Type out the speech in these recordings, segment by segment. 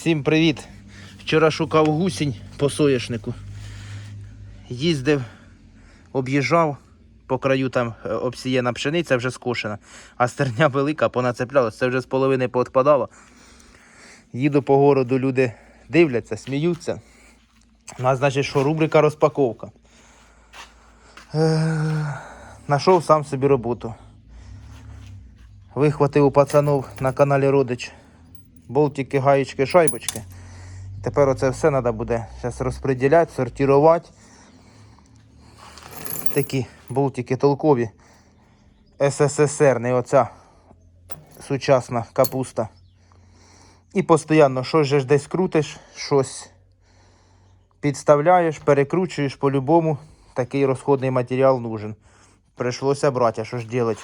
Всім привіт! Вчора шукав гусінь по соєшнику. Їздив, об'їжджав, по краю там е, обсіяна пшениця вже скошена, а стерня велика, понацеплялась, це вже з половини поотпадало. Їду по городу, люди дивляться, сміються. У нас, значить, що рубрика розпаковка. Е, Нашов сам собі роботу. Вихватив у пацанов на каналі Родич болтики, гаєчки, шайбочки. Тепер оце все треба буде зараз розподіляти, сортувати. Такі болтики толкові. СССР, не оця сучасна капуста. І постійно щось же ж десь крутиш, щось підставляєш, перекручуєш по-любому. Такий розходний матеріал нужен. Прийшлося брати, а що ж робити?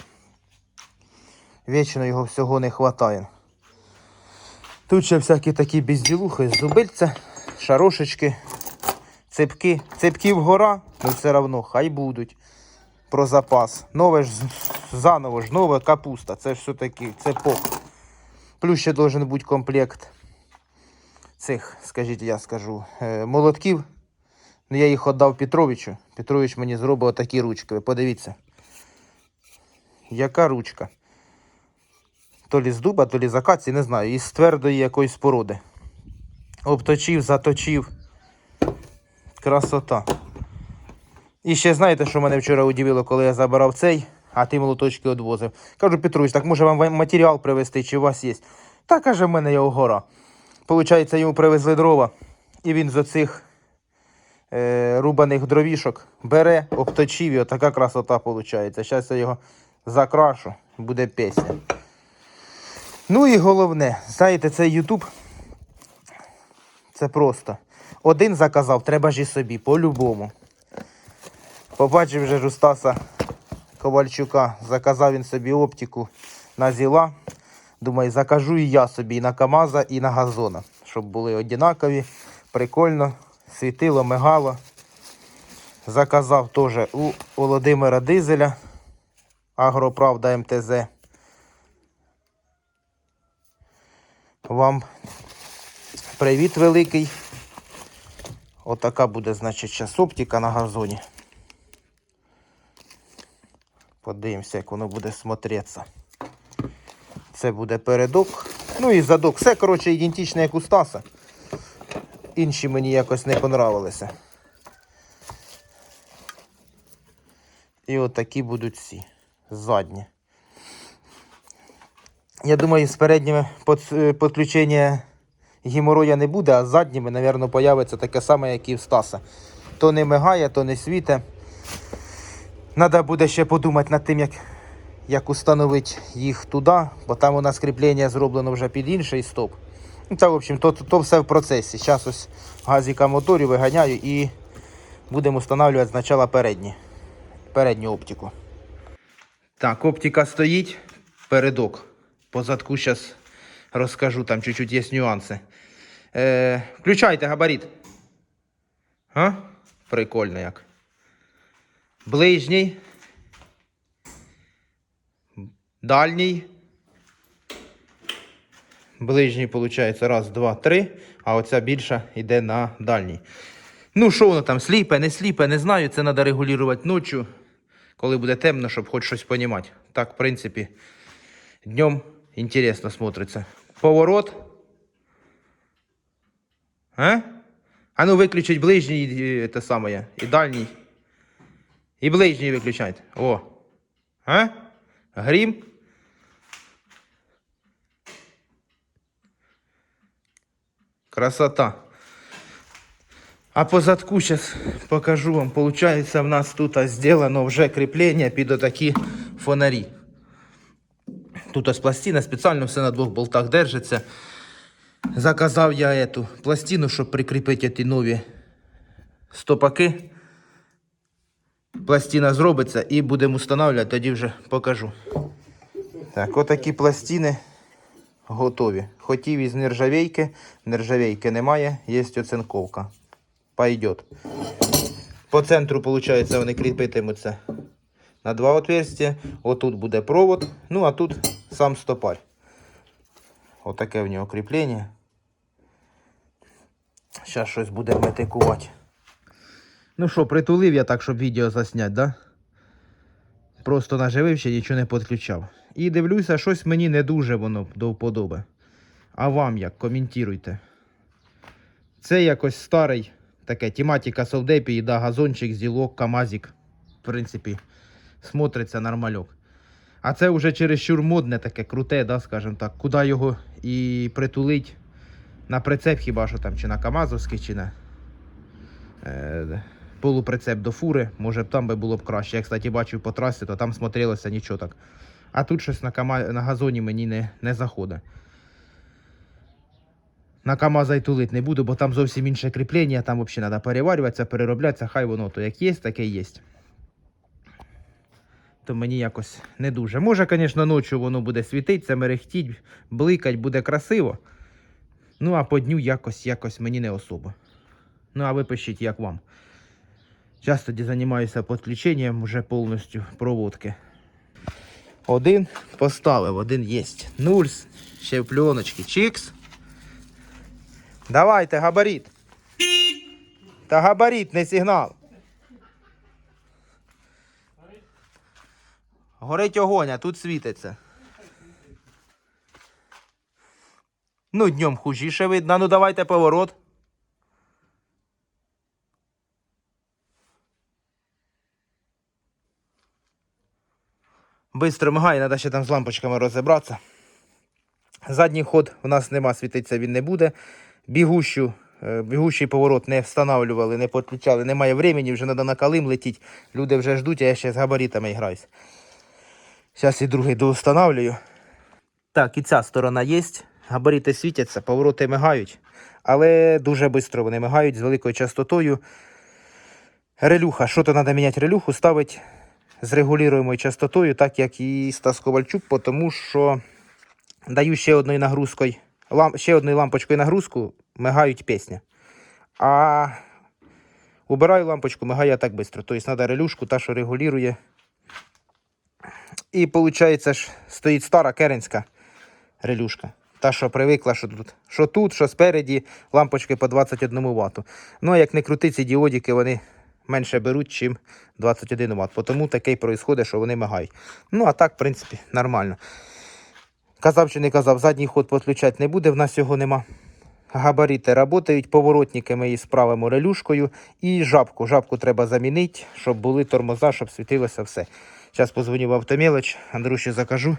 Вічно його всього не вистачає. Тут ще всякі такі безділухи, зубильця, шарошечки, цепки. Цепків гора, але все одно хай будуть. Про запас. Нове ж заново ж, нова капуста. Це ж все-таки цепок. Плюс ще должен бути комплект цих, скажіть, я скажу, е, молотків. Ну, я їх віддав Петровичу. Петрович мені зробив такі ручки. Ви подивіться. Яка ручка? То лі з дуба, то лі з акації, не знаю, із твердої якоїсь породи. Обточив, заточив. Красота. І ще знаєте, що мене вчора удивило, коли я забирав цей, а ти молоточки відвозив. Кажу, Петрович, так може вам матеріал привезти, чи у вас є? Та каже, в мене його гора. Получається, йому привезли дрова, і він з оцих е, рубаних дровішок бере, обточив, і отака красота виходить. Зараз я його закрашу, буде пісня. Ну і головне, знаєте, цей Ютуб це просто. Один заказав, треба ж і собі, по-любому. Побачив вже ж у Стаса Ковальчука, заказав він собі оптику на зіла. Думаю, закажу і я собі і на Камаза, і на газона, щоб були однакові, прикольно, світило, мигало. Заказав теж у Володимира Дизеля, Агроправда МТЗ. Вам привіт великий. Отака буде, значить, зараз оптика на газоні. Подивимося, як воно буде смотреться. Це буде передок. Ну і задок. Все, коротше, ідентичне, як у Стаса. Інші мені якось не понравилися. І отакі будуть всі. Задні. Я думаю, з передніми е, підключення геморроя не буде, а з задніми, мабуть, появиться таке саме, як і в Стаса. То не мигає, то не світе. Треба буде ще подумати над тим, як, як установити їх туди, бо там у нас кріплення зроблено вже під інший стоп. Ну, та, в общем, то, то, все в процесі. Зараз ось газіка моторів виганяю і будемо встановлювати спочатку передні. передню оптику. Так, оптика стоїть, передок. По задку зараз розкажу, там чуть-чуть є нюанси. Е, включайте габарит. А? Прикольно як. Ближній. Дальній. Ближній, виходить, раз, два, три, а оця більша йде на дальній. Ну, що воно там, сліпе, не сліпе, не знаю. Це треба регулювати ночі, коли буде темно, щоб хоч щось понімати. Так, в принципі, днем интересно смотрится. Поворот. А? А ну выключить ближний и это самое, и дальний. И ближний выключать. О. А? Грім. Красота. А по задку сейчас покажу вам. Получается, у нас тут а, сделано уже крепление під отакі фонарі. Тут ось пластина, спеціально все на двох болтах держиться. Заказав я эту пластину, щоб прикріпити ті нові стопаки. Пластина зробиться і будемо встановлювати, тоді вже покажу. Так, отакі пластини готові. Хотів із нержавейки, нержавейки немає, є оцинковка. Пойдет. По центру, виходить, вони кріпитимуться на два отверстия. Отут буде провод, ну а тут сам стопарь. Отаке в нього кріплення. Зараз щось буде метикувати. Ну що, притулив я так, щоб відео засняти, да? Просто наживив ще нічого не підключав. І дивлюся, щось мені не дуже воно до вподоби. А вам як? Коментуйте. Це якось старий, таке тематика совдепі, да, газончик, зілок, камазик. В принципі, смотриться нормальок. А це вже чересчур модне таке, круте, да, скажімо так. Куди його і притулить на прицеп хіба що там, чи на Камазовський, чи на е, полуприцеп до фури. Може б там би було б краще. Я, кстати, бачив по трасі, то там смотрелося нічого так. А тут щось на, кама... на газоні мені не, не заходить. На КАМАЗа й тулить не буду, бо там зовсім інше кріплення, там взагалі треба переварюватися, перероблятися, хай воно то як є, таке є. То мені якось не дуже. Може, звісно, ночі воно буде світитися, мерехтіть, бликать, буде красиво. Ну, а по дню якось, якось мені не особо. Ну, а ви пишіть, як вам. Зараз тоді займаюся підключенням вже повністю проводки. Один поставив, один є. Нуль, ще пленочки. Чікс. Давайте, габарит. Та габарит, не сигнал. Горить огонь, а тут світиться. Ну, днем хужіше видно. Ну давайте поворот. Бистро мигає, треба ще там з лампочками розібратися. Задній ход у нас нема, світиться він не буде. Бігущу, е, бігущий поворот не встановлювали, не підключали, немає времени, вже треба на калим летіти. Люди вже ждуть, а я ще з габаритами граюсь. Зараз і другий доустанавлюю. Так, і ця сторона є. Габарити світяться, повороти мигають, але дуже швидко вони мигають з великою частотою. Релюха, що то треба міняти релюху, ставить з регулюємою частотою, так як і Стас Ковальчук, тому що даю ще одною нагрузкою, ще одною лампочкою нагрузку, мигають пісня. А убираю лампочку, мигає так швидко. Тобто треба релюшку, та, що регулює. І виходить, ж стоїть стара керенська релюшка. Та, що привикла, що тут, що тут, що спереді, лампочки по 21 Вт. Ну, а як не крути, ці діодики, вони менше беруть, ніж 21 Вт. Тому таке й происходить, що вони мигають. Ну, а так, в принципі, нормально. Казав чи не казав, задній ход підключати не буде, в нас його нема. Габарити працюють, поворотники ми її справимо релюшкою. І жабку. Жабку треба замінити, щоб були тормоза, щоб світилося все. Зараз позвоню в автомілоч, Андрюші закажу,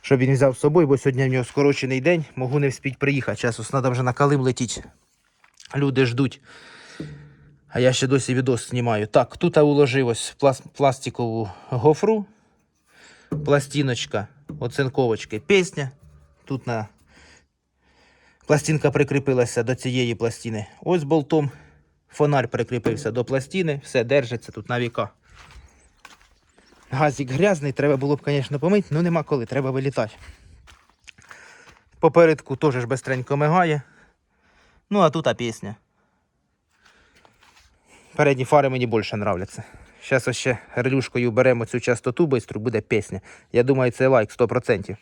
щоб він взяв з собою, бо сьогодні в нього скорочений день, можу не вспіть приїхати. Зараз треба вже на калим летіти. Люди ждуть. А я ще досі відос знімаю. Так, тут уложив ось пластикову гофру, пластиночка, оцинковочки, пісня. Тут на пластинка прикріпилася до цієї пластини. Ось болтом. Фонарь прикріпився до пластини, все держиться тут на віка. Газик грязний, треба було б, звісно, помити, але нема коли, треба вилітати. Попередку теж ж бистренько мигає. Ну, а тут а пісня. Передні фари мені більше нравляться. Зараз ще релюшкою беремо цю частоту бистру, буде пісня. Я думаю, це лайк 100%.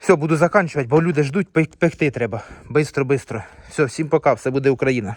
Все, буду закінчувати, бо люди ждуть, пек- пекти треба. Бистро, бистро. Все, всім пока, все буде Україна.